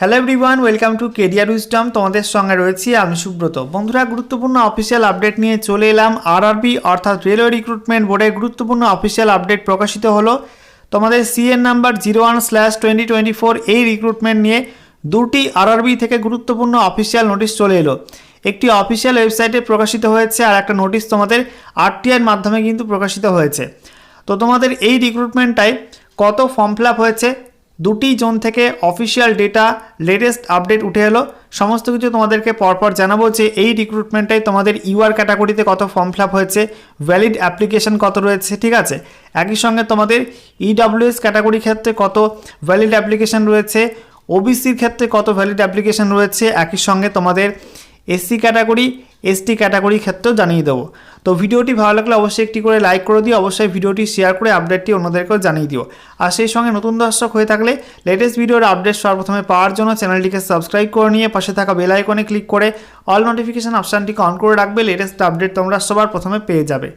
Hello everyone welcome to career wisdom তোমাদের সঙ্গে রয়েছি আমি সুব্রত। বন্ধুরা, গুরুত্বপূর্ণ অফিসিয়াল আপডেট নিয়ে চলে এলাম আরআরবি অর্থাৎ রেলওয়ে রিক্রুটমেন্ট বোর্ডের গুরুত্বপূর্ণ অফিসিয়াল আপডেট প্রকাশিত হলো। তোমাদের CEN number zero one slash twenty twenty four এই রিক্রুটমেন্ট নিয়ে দুটি আরআরবি থেকে গুরুত্বপূর্ণ অফিসিয়াল নোটিশ চলে এলো। একটি অফিসিয়াল ওয়েবসাইটে প্রকাশিত হয়েছে আর একটা নোটিশ তোমাদের আরটিআইয়ের মাধ্যমে কিন্তু প্রকাশিত হয়েছে। তো তোমাদের এই রিক্রুটমেন্টটায় কত ফর্ম ফিল হয়েছে দুটি জোন থেকে অফিসিয়াল ডেটা লেটেস্ট আপডেট উঠে এলো। সমস্ত কিছু তোমাদেরকে পরপর জানাব যে এই রিক্রুটমেন্টটাই তোমাদের ইউআর ক্যাটাগরিতে কত ফর্ম ফিল হয়েছে ভ্যালিড অ্যাপ্লিকেশন কত রয়েছে, ঠিক আছে? একই সঙ্গে তোমাদের ইডাব্লিউএস ক্যাটাগরি ক্ষেত্রে কত ভ্যালিড অ্যাপ্লিকেশন রয়েছে ওবিসির ক্ষেত্রে কত ভ্যালিড অ্যাপ্লিকেশন রয়েছে, একই সঙ্গে তোমাদের এসসি ক্যাটাগরি এসটি ক্যাটাগরি ক্ষেত্রেও জানিয়ে দেবো। তো ভিডিওটি ভালো লাগলে অবশ্যই একটি করে লাইক করে দিও, অবশ্যই ভিডিওটি শেয়ার করে আপডেটটি অন্যদেরকেও জানিয়ে দিও। আর সেই সঙ্গে নতুন দর্শক হয়ে থাকলে লেটেস্ট ভিডিওর আপডেট সর্বপ্রথমে পাওয়ার জন্য চ্যানেলটিকে সাবস্ক্রাইব করে নিয়ে পাশে থাকা বেল আইকনে ক্লিক করে অল নোটিফিকেশান অপশানটিকে অন করে রাখবে লেটেস্ট আপডেট তোমরা সবার প্রথমে পেয়ে যাবে।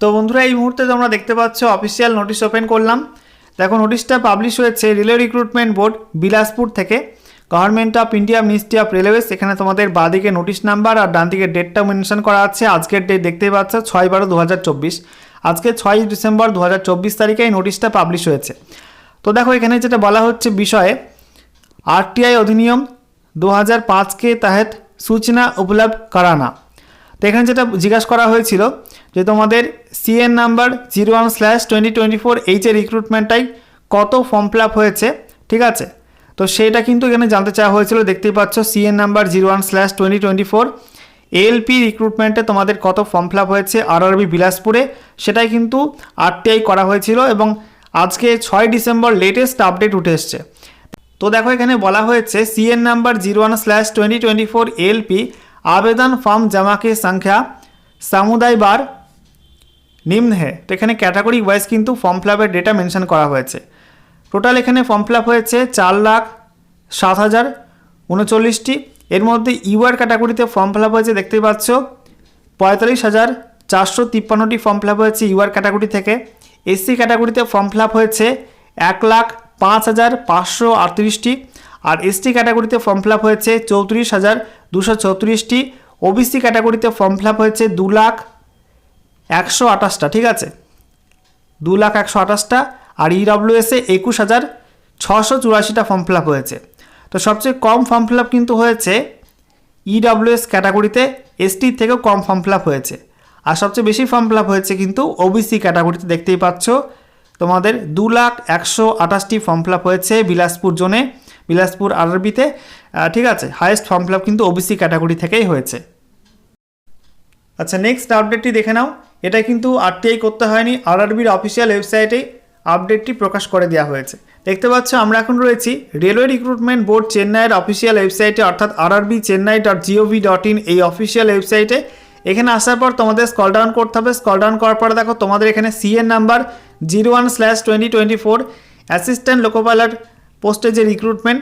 তো বন্ধুরা, এই মুহূর্তে তোমরা দেখতে পাচ্ছ অফিসিয়াল নোটিশ ওপেন করলাম। দেখো নোটিশটা পাবলিশ হয়েছে রেলওয়ে রিক্রুটমেন্ট বোর্ড বিলাসপুর থেকে। Government of India ministry of railways এখানে তোমাদের বাঁদিকে নোটিশ নাম্বার আর ডান দিকে ডেটটা মেনশন করা আছে। আজকের ডেট দেখতেই পাচ্ছ, ছয় বারো দু আজকে ছয় ডিসেম্বর দু হাজার চব্বিশ তারিখে এই নোটিশটা পাবলিশ হয়েছে। তো দেখো, এখানে যেটা বলা হচ্ছে বিষয়ে আরটিআই অধিনিয়ম দু হাজার পাঁচকে তাহেত সূচনা উপলব্ধ করানা। তো এখানে যেটা জিজ্ঞাসা করা হয়েছিল যে তোমাদের CEN number zero one slash twenty twenty four এইচের রিক্রুটমেন্টটাই কত ফর্ম ফিল হয়েছে, ঠিক আছে? তো সেটা কিন্তু এখানে জানতে চাওয়া হয়েছিল, দেখতেই পাচ্ছ CEN number zero one slash twenty twenty four LP রিক্রুটমেন্টে তোমাদের কত ফর্ম ফিল আপ হয়েছে আরআরবি বিলাসপুরে, সেটাই কিন্তু আরটিআই করা হয়েছিল এবং আজকে ছয় ডিসেম্বর লেটেস্ট আপডেট উঠে এসছে। তো দেখো এখানে বলা হয়েছে CEN number zero one slash twenty twenty four LP আবেদন ফর্ম জমাকে সংখ্যা, সামুদায় বার, নিম্ন। হে তো এখানে ক্যাটাগরি ওয়াইজ কিন্তু ফর্ম ফিল আপের ডেটা মেনশন করা হয়েছে। টোটাল এখানে ফর্ম ফিল হয়েছে চার লাখ সাত হাজার উনচল্লিশটি। এর মধ্যে ইউআর ক্যাটাগরিতে ফর্ম ফিল হয়েছে, দেখতেই পাচ্ছ, পঁয়তাল্লিশ হাজার চারশো তিপ্পান্নটি ফর্ম ফিল হয়েছে ইউআর ক্যাটাগরি থেকে। এসসি ক্যাটাগরিতে ফর্ম ফিল হয়েছে এক লাখ পাঁচ হাজার পাঁচশো আটত্রিশটি। আর এসটি ক্যাটাগরিতে ফর্ম ফিল হয়েছে চৌত্রিশ হাজার দুশো চৌত্রিশটি। ওবিসি ক্যাটাগরিতে ফর্ম ফিল হয়েছে দু লাখ একশো আঠাশটা, ঠিক আছে? দু লাখ একশো আঠাশটা। আর ইডব্লিউএসে একুশ হাজার ছশো চুরাশিটা ফর্ম ফিল আপ হয়েছে। তো সবচেয়ে কম ফর্ম ফিল আপ কিন্তু হয়েছে ইডব্লিউএস ক্যাটাগরিতে এসটির থেকেও কম ফর্ম ফিল আপ হয়েছে। আর সবচেয়ে বেশি ফর্ম ফিল আপ হয়েছে কিন্তু ওবিসি ক্যাটাগরিতে দেখতেই পাচ্ছ। তোমাদের দু লাখ একশো আঠাশটি ফর্ম ফিল আপ হয়েছে বিলাসপুর জোনে। বিলাসপুর আরবিতে ঠিক আছে হায়েস্ট ফর্ম ফিল আপ কিন্তু ওবিসি ক্যাটাগরি থেকেই হয়েছে। আচ্ছা নেক্সট আপডেটটি দেখে নাও। এটা কিন্তু আরটিআই করতে হয়নি। আরআরবির অফিসিয়াল ওয়েবসাইটে আপডেটটি প্রকাশ করে দেওয়া হয়েছে। দেখতে পাচ্ছ, আমরা এখন রয়েছি রেলওয়ে রিক্রুটমেন্ট বোর্ড চেন্নাইয়ের অফিসিয়াল ওয়েবসাইটে, অর্থাৎ RRB Chennai dot G O V dot in এই অফিসিয়াল ওয়েবসাইটে। এখানে আসার পর তোমাদের স্কল ডাউন করতে হবে। স্কল ডাউন করার পরে দেখো, তোমাদের এখানে CEN number zero one slash twenty twenty four assistant loco pilot পোস্টে যে রিক্রুটমেন্ট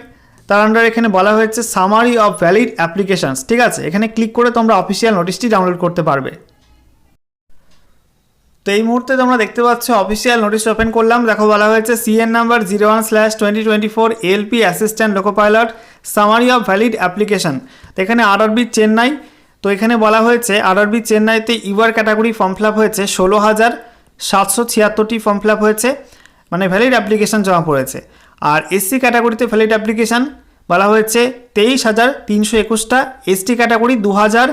তার আন্ডার এখানে বলা হয়েছে সামারি অফ ভ্যালিড অ্যাপ্লিকেশনস ঠিক আছে? এখানে ক্লিক করে তোমরা অফিসিয়াল নোটিশটি ডাউনলোড করতে পারবে। তো এই মুহূর্তে তোমরা দেখতে পাচ্ছ অফিসিয়াল নোটিশ ওপেন করলাম। দেখো, বলা হয়েছে CEN number zero one slash twenty twenty four LP assistant loco pilot summary of valid application তো এখানে আরআরবি চেন্নাই তো এখানে বলা হয়েছে আরআরবি চেন্নাইতে UR category form fill up হয়েছে, ষোলো হাজার সাতশো ছিয়াত্তরটি ফর্ম ফিল আপ হয়েছে মানে ভ্যালিড অ্যাপ্লিকেশন জমা পড়েছে। আর এসসি ক্যাটাগরিতে ভ্যালিড অ্যাপ্লিকেশান বলা হয়েছে, তেইশ হাজার তিনশো একুশটা এসটি ক্যাটাগরি দু হাজার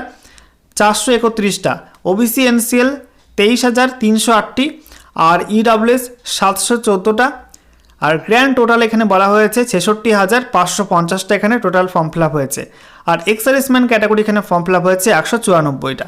চারশো একত্রিশটা। ওবিসি এনসিএল তেইশ হাজার তিনশো আটটি আর ইডাব্লিউএস সাতশো চোদ্দোটা। আর গ্র্যান্ড টোটাল এখানে বলা হয়েছে ছেষট্টি হাজার পাঁচশো পঞ্চাশটা এখানে টোটাল ফর্ম ফিল হয়েছে। আর এক্সারিসম্যান ক্যাটাগরি এখানে ফর্ম ফিল হয়েছে একশো চুরানব্বইটা